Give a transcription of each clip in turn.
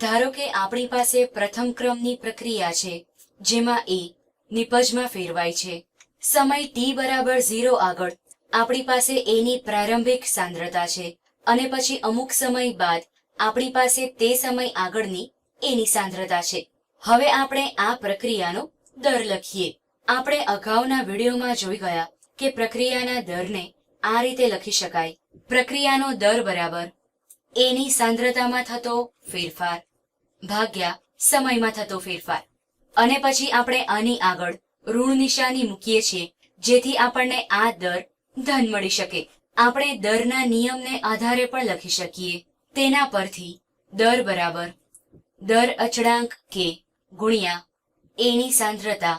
ધારો કે આપણી પાસે પ્રથમ ક્રમની પ્રક્રિયા છે, જેમાં એ નિપજમાં ફેરવાય છે. સમય ટી બરાબર ઝીરો આગળ આપણી પાસે એની પ્રારંભિક સાંદ્રતા છે અને પછી અમુક સમય બાદ આપણી પાસે તે સમય આગળની એની સાંદ્રતા છે. હવે આપણે આ પ્રક્રિયાનો દર લખીએ. આપણે અગાઉના વિડીયોમાં જોઈ ગયા કે પ્રક્રિયાના દરને આ રીતે લખી શકાય. પ્રક્રિયાનો દર બરાબર એની સાંદ્રતામાં થતો ફેરફાર ભાગ્યા સમયમાં થતો ફેરફાર. અને પછી આપણે આની આગળ ઋણ નિશાની મૂકીએ છીએ, જેથી આપણને આ દર ધન મળી શકે. આપણે દરના નિયમને આધારે પણ લખી શકીએ. તેના પરથી દર બરાબર દર અચળાંક કે ગુણ્યા એની સાંદ્રતા.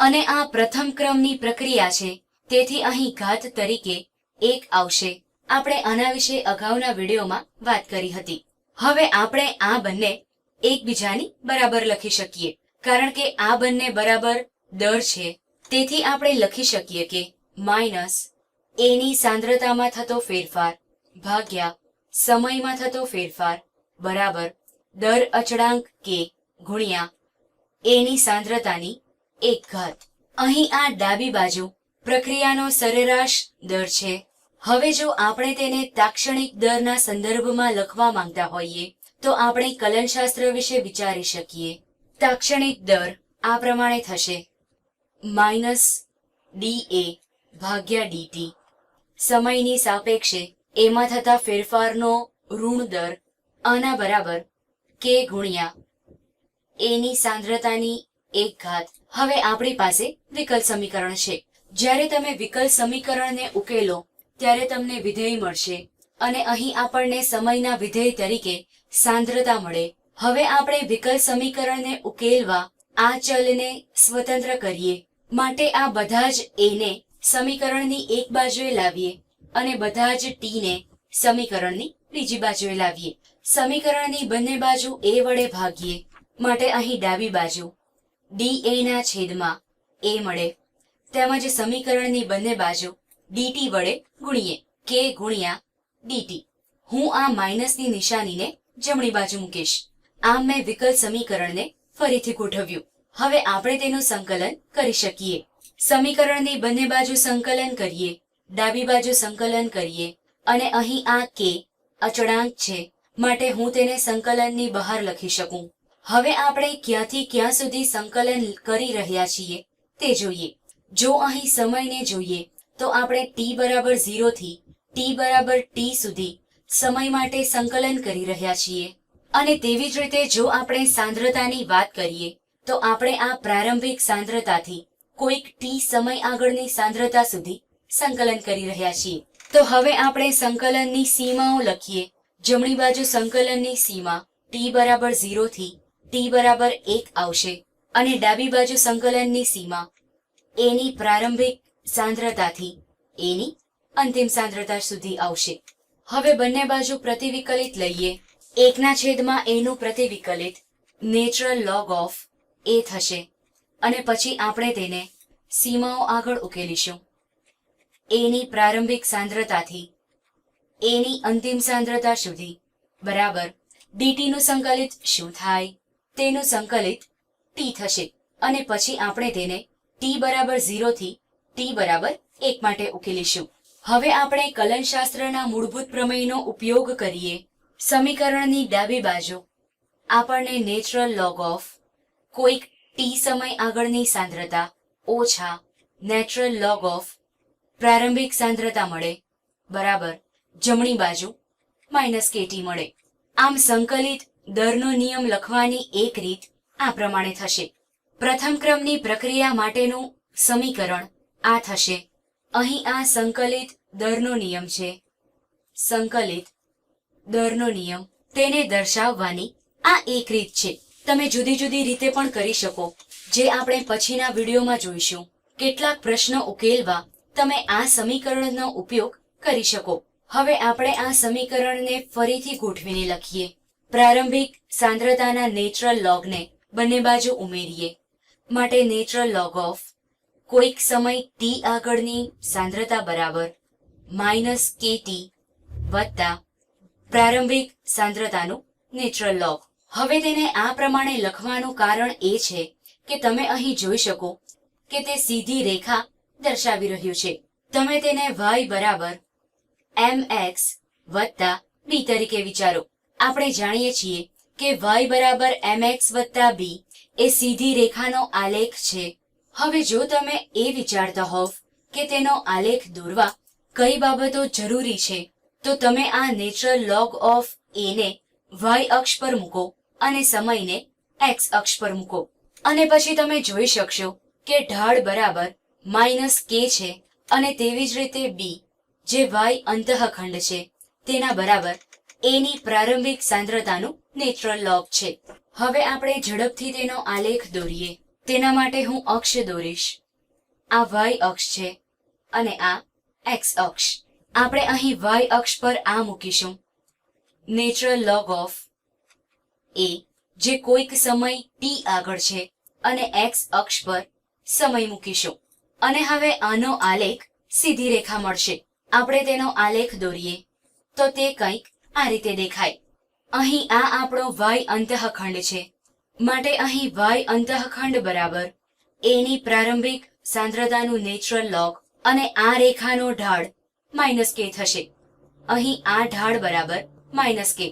અને આ પ્રથમ ક્રમની પ્રક્રિયા છે, તેથી અહીં ઘાત તરીકે એક આવશે. આપણે આના વિશે અગાઉના વિડીયોમાં વાત કરી હતી. હવે આપણે આ બંને એકબીજાની બરાબર લખી શકીએ. કારણ કે આ બંને બરાબર દર છે. તેથી આપણે લખી શકીએ કે માઇનસ એની સાંદ્રતામાં થતો ફેરફાર ભાગ્યા સમયમાં થતો ફેરફાર બરાબર દર અચળાંક કે ગુણ્યા એની સાંદ્રતાની એક ઘાત અહીં આ ડાબી બાજુ પ્રક્રિયાનો સરેરાશ દર છે. હવે જો આપણે તેને તાક્ષણિક દરના સંદર્ભમાં લખવા માંગતા હોઈએ, તો આપણે કલનશાસ્ત્ર વિશે વિચારી શકીએ. તાક્ષણિક દર આ પ્રમાણે થશે. માઇનસ ડી એ ભાગ્યા ડીટી સમયની સાપેક્ષે એમાં થતા ફેરફારનો ઋણ દર આના બરાબર કે ગુણ્યા એની સાંદ્રતાની એક ઘાત. હવે આપણી પાસે વિકલ સમીકરણ છે. જ્યારે તમે વિકલ સમીકરણને ઉકેલો ત્યારે તમને વિધેય મળશે. અને અહીં આપણને સમયના વિધેય તરીકે સાંદ્રતા મળે. હવે આપણે વિકલ સમીકરણને ઉકેલવા આ ચલને સ્વતંત્ર કરીએ. માટે આ બધા જ એને સમીકરણની એક બાજુએ લાવીએ અને બધા જ ટીને સમીકરણની બીજી બાજુએ લાવીએ. સમીકરણની બંને બાજુ એ વડે ભાગીએ. માટે અહીં ડાબી બાજુ ડી એ ના છેદમાં એ મળે. તેમજ સમીકરણની બંને બાજુ ડીટી વડે ગુણીએ. કે ગુણ્યા ડીટી હું આ માઇનસની નિશાનીને જમણી બાજુ મૂકીશ. આમ મેં વિકલ સમીકરણને ફરીથી ગોઠવ્યું. હવે આપણે તેનું સંકલન કરી શકીએ. સમીકરણની બંને બાજુ સંકલન કરીએ. ડાબી બાજુ સંકલન કરીએ. અને અહીં આ કે અચળાંક છે. માટે હું તેને સંકલનની બહાર લખી શકું. હવે આપણે ક્યાંથી ક્યાં સુધી સંકલન કરી રહ્યા છીએ તે જોઈએ. જો અહીં સમયને જોઈએ તો આપણે ટી બરાબર ઝીરોથી ટી બરાબર ટી સુધી સમય માટે સંકલન કરી રહ્યા છીએ. અને તેવી જ રીતે જો આપણે સાંદ્રતાની વાત કરીએ, તો આપણે આ પ્રારંભિક સાંદ્રતાથી કોઈક ટી સમય આગળની સાંદ્રતા સુધી સંકલન કરી રહ્યા છીએ. તો હવે આપણે સંકલનની સીમાઓ લખીએ. જમણી બાજુ સંકલનની સીમા ટી બરાબર ઝીરો થી ટી બરાબર એક આવશે. અને ડાબી બાજુ સંકલનની સીમા એની પ્રારંભિક સાંદ્રતાથી. એની અંતિમ સાંદ્રતા સુધી આવશે. હવે બંને બાજુ પ્રતિવિકલિત લઈએ. એકના છેદમાં એનું પ્રતિવિકલિત નેચરલ લોગ ઓફ એ થશે. અને પછી આપણે તેને સીમાઓ આગળ ઉકેલીશું. એની પ્રારંભિક સાંદ્રતાથી એની અંતિમ સાંદ્રતા સુધી. બરાબર. ડીટીનું સંકલિત શું થાય? તેનું સંકલિત ટી થશે. અને પછી આપણે તેને ટી બરાબર ઝીરો થી ટી બરાબર એક માટે ઉકેલીશું. હવે આપણે કલનશાસ્ત્રના મૂળભૂત પ્રમેયનો ઉપયોગ કરીએ. સમીકરણની ડાબી બાજુ. આપણને નેચરલ લોગ ઓફ કોઈક ટી સમય આગળની સાંદ્રતા ઓછા નેચરલ લોગ ઓફ પ્રારંભિક સાંદ્રતા મળે. બરાબર. જમણી બાજુ માઇનસ કેટી મળે. આમ સંકલિત દરનો નિયમ લખવાની એક રીત આ પ્રમાણે થશે. પ્રથમ ક્રમની પ્રક્રિયા માટેનું સમીકરણ આ થશે. અહીં આ સંકલિત દરનો નિયમ છે. સંકલિત દરનો નિયમ તેને દર્શાવવાની આ એક રીત છે. તમે જુદી જુદી રીતે પણ કરી શકો. જે આપણે પછીના વિડીયોમાં જોઈશું. કેટલાક પ્રશ્નો ઉકેલવા તમે આ સમીકરણનો ઉપયોગ કરી શકો. હવે આપણે આ સમીકરણને ફરીથી ગોઠવીને લખીએ. પ્રારંભિક સાંદ્રતાના નેચરલ લોગને બંને બાજુ ઉમેરીએ. માટે નેચરલ લોગ ઓફ કોઈક સમય ટી આગળની સાંદ્રતા બરાબર માઇનસ કે ટી વત્તા પ્રારંભિક સાંદ્રતાનું નેચરલ લોગ હવે તેને આ પ્રમાણે લખવાનું કારણ એ છે કે તમે અહીં જોઈ શકો કે તે સીધી રેખા દર્શાવી રહ્યું છે. તમે તેને વાય બરાબર એમ એક્સ વત્તા બી તરીકે વિચારો. આપણે જાણીએ છીએ કે વાય બરાબર એમ એક્સ વત્તા બી એ સીધી રેખાનો આલેખ છે. હવે જો તમે એ વિચારતા હોવ કે તેનો આલેખ દોરવા કઈ બાબતો જરૂરી છે, તો તમે આ નેચરલ લોગ ઓફ એ ને વાય અક્ષ પર મૂકો અને સમયને એક્સ અક્ષ પર મૂકો. અને પછી તમે જોઈ શકશો કે ઢાળ બરાબર માઇનસ કે છે અને તેવી જ રીતે બી જે વાય અંતઃખંડ છે, તેના બરાબર એની પ્રારંભિક સાંદ્રતાનું નેચરલ લોગ છે. હવે આપણે ઝડપથી તેનો આલેખ દોરીએ. તેના માટે હું અક્ષ દોરીશ. આ વાય અક્ષ છે અને આ એક્સ અક્ષ. આપણે અહીં વાય અક્ષ પર આ મૂકીશું. નેચરલ લોગ ઓફ એ જે કોઈક સમય ટી આગળ છે અને એક્સ અક્ષ પર સમય મૂકીશું. અને હવે આનો આલેખ સીધી રેખા મળશે. આપણે તેનો આલેખ દોરીએ. તો તે કંઈક આ રીતે દેખાય. અહીં આ આપણો વાય અંતઃખંડ છે. માટે અહીં વાય અંતઃખંડ બરાબર એની પ્રારંભિક સાંદ્રતાનું નેચરલ લોગ અને આ રેખાનો ઢાળ માઇનસ કે થશે. અહીં આ ઢાળ બરાબર માઇનસ કે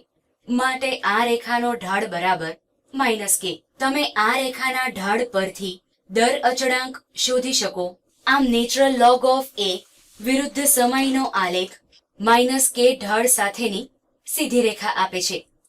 માટે આ રેખાનો ઢાળ બરાબર માઇનસ કે તમે આ રેખાના ઢાળ પરથી દર અચળાંક શોધી શકો. આમ નેચરલ લોગ ઓફ એ વિરુદ્ધ સમયનો આલેખ માઇનસ કે ઢાળ સાથેની સીધી રેખા આપે છે.